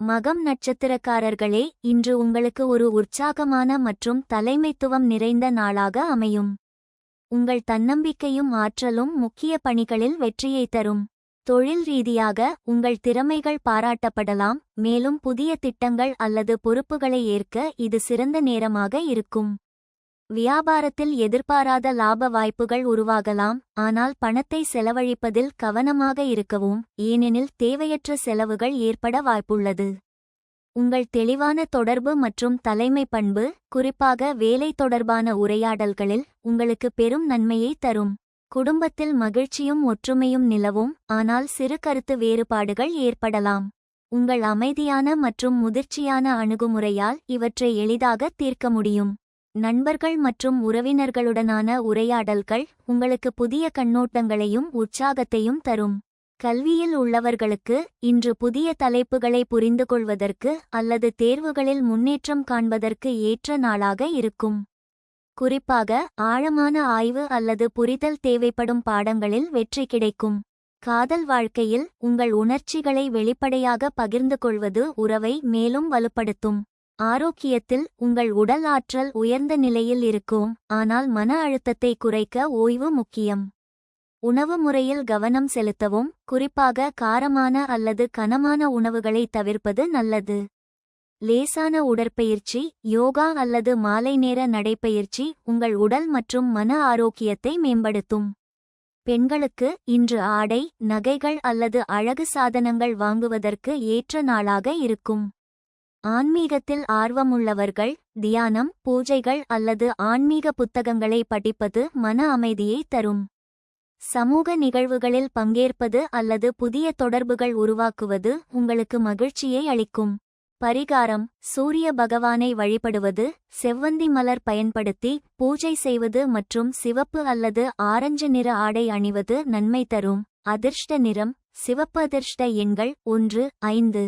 மகம் நட்சத்திரக்காரர்களே இன்று உங்களுக்கு ஒரு உற்சாகமான மற்றும் தலைமைத்துவம் நிறைந்த நாளாக அமையும். உங்கள் தன்னம்பிக்கையும் ஆற்றலும் முக்கிய பணிகளில் வெற்றியை தரும். தொழில் ரீதியாக உங்கள் திறமைகள் பாராட்டப்படலாம் மேலும் புதிய திட்டங்கள் அல்லது பொறுப்புகளை ஏற்க இது சிறந்த நேரமாக இருக்கும். வியாபாரத்தில் எதிர்பாராத லாப வாய்ப்புகள் உருவாகலாம் ஆனால் பணத்தை செலவழிப்பதில் கவனமாக இருக்கவும் ஏனெனில் தேவையற்ற செலவுகள் ஏற்பட வாய்ப்புள்ளது. உங்கள் தெளிவான தொடர்பு மற்றும் தலைமை பண்பு குறிப்பாக வேலை தொடர்பான உரையாடல்களில் உங்களுக்கு பெரும் நன்மையை தரும். குடும்பத்தில் மகிழ்ச்சியும் ஒற்றுமையும் நிலவும் ஆனால் சிறு கருத்து வேறுபாடுகள் ஏற்படலாம். உங்கள் அமைதியான மற்றும் முதிர்ச்சியான அணுகுமுறையால் இவற்றை எளிதாக தீர்க்க முடியும். நண்பர்கள் மற்றும் உறவினர்களுடனான உரையாடல்கள் உங்களுக்கு புதிய கண்ணோட்டங்களையும் உற்சாகத்தையும் தரும். கல்வியில் உள்ளவர்களுக்கு இன்று புதிய தலைப்புகளை புரிந்துகொள்வதற்கு அல்லது தேர்வுகளில் முன்னேற்றம் காண்பதற்கு ஏற்ற நாளாக இருக்கும். குறிப்பாக ஆழமான ஆய்வு அல்லது புரிதல் தேவைப்படும் பாடங்களில் வெற்றி கிடைக்கும். காதல் வாழ்க்கையில் உங்கள் உணர்ச்சிகளை வெளிப்படையாக பகிர்ந்து கொள்வது உறவை மேலும் வலுப்படுத்தும். ஆரோக்கியத்தில் உங்கள் உடல் ஆற்றல் உயர்ந்த நிலையில் இருக்கும் ஆனால் மன அழுத்தத்தை குறைக்க ஓய்வு முக்கியம். உணவு முறையில் கவனம் செலுத்தவும் குறிப்பாக காரமான அல்லது கனமான உணவுகளை தவிர்ப்பது நல்லது. லேசான உடற்பயிற்சி யோகா அல்லது மாலை நேர நடைப்பயிற்சி உங்கள் உடல் மற்றும் மன ஆரோக்கியத்தை மேம்படுத்தும். பெண்களுக்கு இன்று ஆடை நகைகள் அல்லது அழகு சாதனங்கள் வாங்குவதற்கு ஏற்ற நாளாக இருக்கும். ஆன்மீகத்தில் ஆர்வமுள்ளவர்கள் தியானம் பூஜைகள் அல்லது ஆன்மீக புத்தகங்களை படிப்பது மன அமைதியை தரும். சமூக நிகழ்வுகளில் பங்கேற்பது அல்லது புதிய தொடர்புகள் உருவாக்குவது உங்களுக்கு மகிழ்ச்சியை அளிக்கும். பரிகாரம் சூரிய பகவானை வழிபடுவது செவ்வந்தி மலர் பயன்படுத்தி பூஜை செய்வது மற்றும் சிவப்பு அல்லது ஆரஞ்சு நிற ஆடை அணிவது நன்மை தரும். அதிர்ஷ்ட நிறம் சிவப்பு அதிர்ஷ்ட எண்கள் ஒன்று ஐந்து.